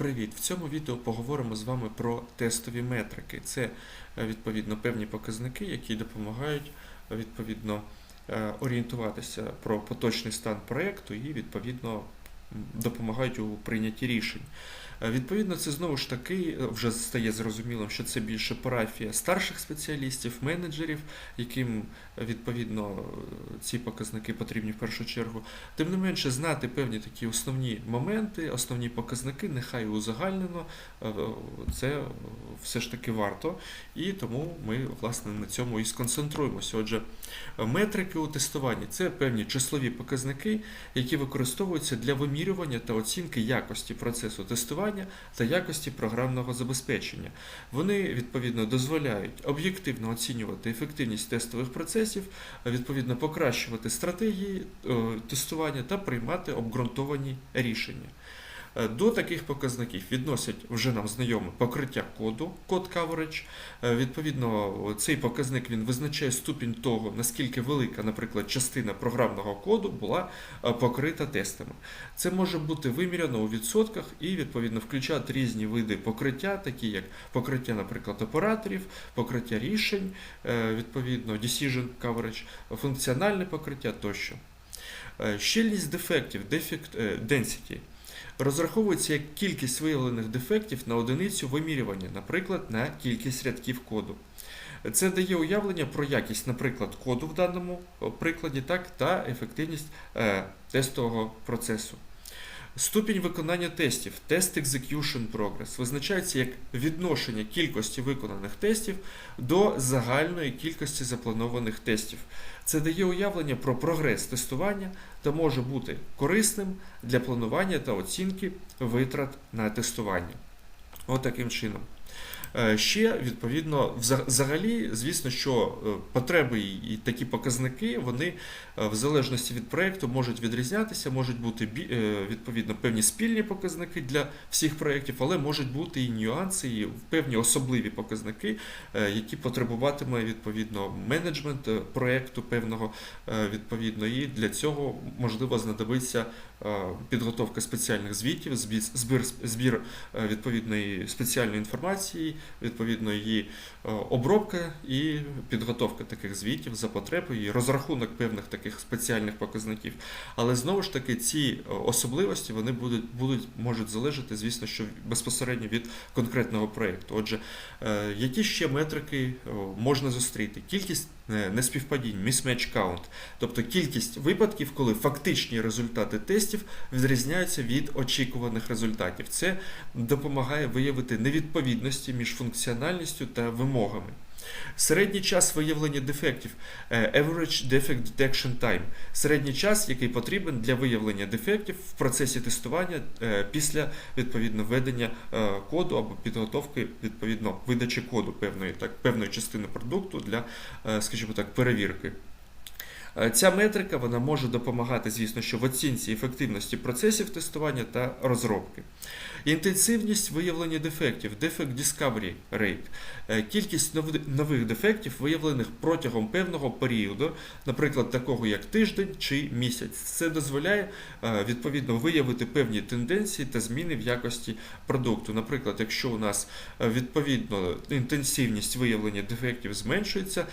Привіт! В цьому відео поговоримо з вами про тестові метрики. Це е, відповідно певні показники, які допомагають відповідно е, орієнтуватися про поточний стан проєкту і відповідно допомагають у прийнятті рішень. Е, Відповідно, це знову ж таки е, вже стає зрозумілим, що це більше парафія старших спеціалістів, менеджерів, яким е, відповідно ці показники потрібні в першу чергу. Тим не менше, знати певні такі основні моменти, основні показники, нехай узагальнено, це все ж таки варто. І тому ми власне на цьому і сконцентруємося. Отже, метрики у тестуванні це певні числові показники, які використовуються для вимірювання та оцінки якості процесу тестування та якості програмного забезпечення. Вони відповідно дозволяють об'єктивно оцінювати ефективність тестових процесів, відповідно покращувати стратегії е, тестування та приймати обґрунтовані рішення. Е, До таких показників відносять вже нам знайоме покриття коду, код coverage. Е, Відповідно, цей показник він визначає ступінь того, наскільки велика, наприклад, частина програмного коду була е, покрита тестами. Це може бути виміряно у відсотках і відповідно включати різні види покриття, такі як покриття, наприклад, операторів, покриття рішень, відповідно, decision coverage, функціональне покриття тощо. Щільність дефектів, density, розраховується як кількість виявлених дефектів на одиницю вимірювання, наприклад, на кількість рядків коду. Це дає уявлення про якість, наприклад, коду в даному прикладі, так, та ефективність е, тестового процесу. Ступінь виконання тестів, Test Execution Progress, визначається як відношення кількості виконаних тестів до загальної кількості запланованих тестів. Це дає уявлення про прогрес тестування та може бути корисним для планування та оцінки витрат на тестування. От чином. Е, Ще відповідно, вза- взагалі, звісно, що е, потреби і такі показники, вони е, в залежності від проєкту можуть відрізнятися, можуть бути відповідно певні спільні показники для всіх проєктів, але можуть бути і нюанси, і певні особливі показники, які потребуватиме відповідно менеджмент проєкту певного відповідно. І для цього можливо знадобиться підготовка спеціальних звітів, збі- збір, збір відповідної спеціальної інформації, відповідно її е, обробка і підготовка таких звітів за потреби і розрахунок певних таких спеціальних показників. Але знову ж таки ці е, особливості вони будуть, будуть можуть залежати, звісно, що безпосередньо від конкретного проєкту. Отже, е, які ще метрики можна зустріти? Кількість неспівпадінь, mismatch count, тобто кількість випадків, коли фактичні результати тестів відрізняються від очікуваних результатів. Це допомагає виявити невідповідності між функціональністю та вимогами. Середній час виявлення дефектів е, Average Defect Detection Time середній час, який потрібен для виявлення дефектів в процесі тестування е, після відповідно введення е, коду або підготовки відповідно видачі коду певної так певної частини продукту для, скажімо так, перевірки. Е, Ця метрика вона може допомагати, звісно, що в оцінці ефективності процесів тестування та розробки. Інтенсивність виявлення дефектів, Defect Discovery Rate, Е, кількість нових дефектів, виявлених протягом певного періоду, наприклад, такого як тиждень чи місяць. Це дозволяє е, відповідно виявити певні тенденції та зміни в якості продукту. Наприклад, якщо у нас відповідно інтенсивність виявлення дефектів зменшується,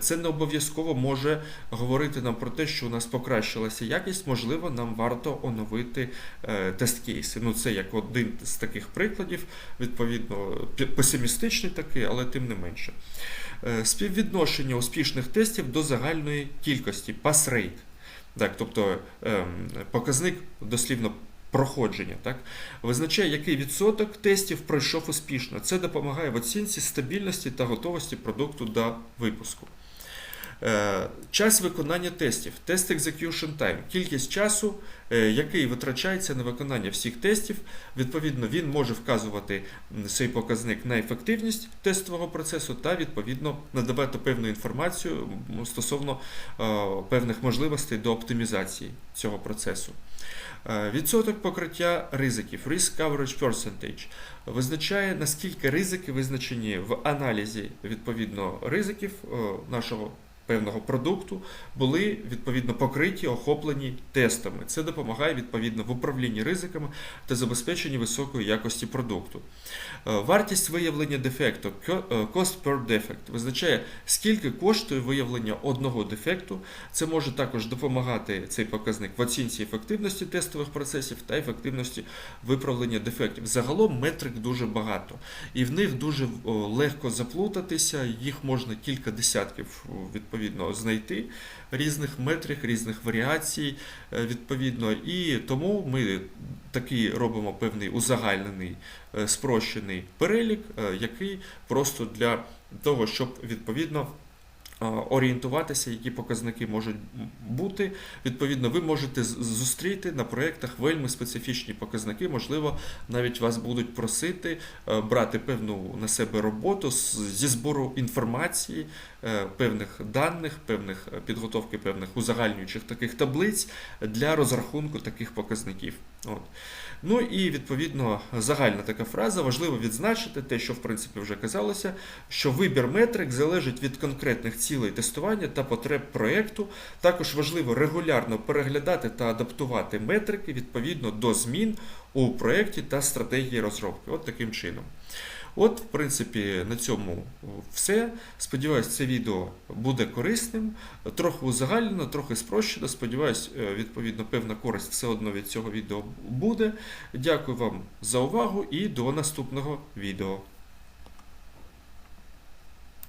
це не обов'язково може говорити нам про те, що у нас покращилася якість, можливо, нам варто оновити е, тест-кейси. Ну, це як один з таких прикладів, відповідно, песимістичний такий, але тим не менше. Е, Співвідношення успішних тестів до загальної кількості pass rate. Так, тобто ем, показник дослівно проходження, так, визначає, який відсоток тестів пройшов успішно. Це допомагає в оцінці стабільності та готовості продукту до випуску. Е, Час виконання тестів, Test Execution Time, кількість часу, е, який витрачається на виконання всіх тестів. Відповідно, він може вказувати цей показник на ефективність тестового процесу та відповідно надавати певну інформацію стосовно е, певних можливостей до оптимізації цього процесу. Відсоток покриття ризиків, Risk Coverage Percentage, визначає, наскільки ризики визначені в аналізі відповідно ризиків нашого певного продукту були відповідно покриті, охоплені тестами. Це допомагає відповідно в управлінні ризиками та забезпеченні високої якості продукту. Е, Вартість виявлення дефекту е, cost per defect визначає, скільки коштує виявлення одного дефекту. Це може також допомагати цей показник в оцінці ефективності тестових процесів та ефективності виправлення дефектів. Загалом метрик дуже багато, і в них дуже легко заплутатися. Їх можна кілька десятків о, відповідно знайти різних метрик, різних варіацій е, відповідно. І тому ми такий робимо певний узагальнений е, спрощений перелік, е, який просто для того, щоб відповідно орієнтуватися, які показники можуть бути. Відповідно, ви можете зустріти на проєктах вельми специфічні показники. Можливо, навіть вас будуть просити е, брати певну на себе роботу зі збору інформації, е, певних даних, певних е, підготовки певних узагальнюючих таких таблиць для розрахунку таких показників. От. Ну і відповідно загальна така фраза. Важливо відзначити те, що в принципі вже казалося, що вибір метрик залежить від конкретних цілей тестування та потреб проєкту. Також важливо регулярно переглядати та адаптувати метрики відповідно до змін у проєкті та стратегії розробки. От таким чином. От, в принципі, на цьому все. Сподіваюсь, це відео буде корисним, трохи узагальнено, трохи спрощено. Сподіваюсь, е, відповідно, певна користь все одно від цього відео буде. Дякую вам за увагу і до наступного відео.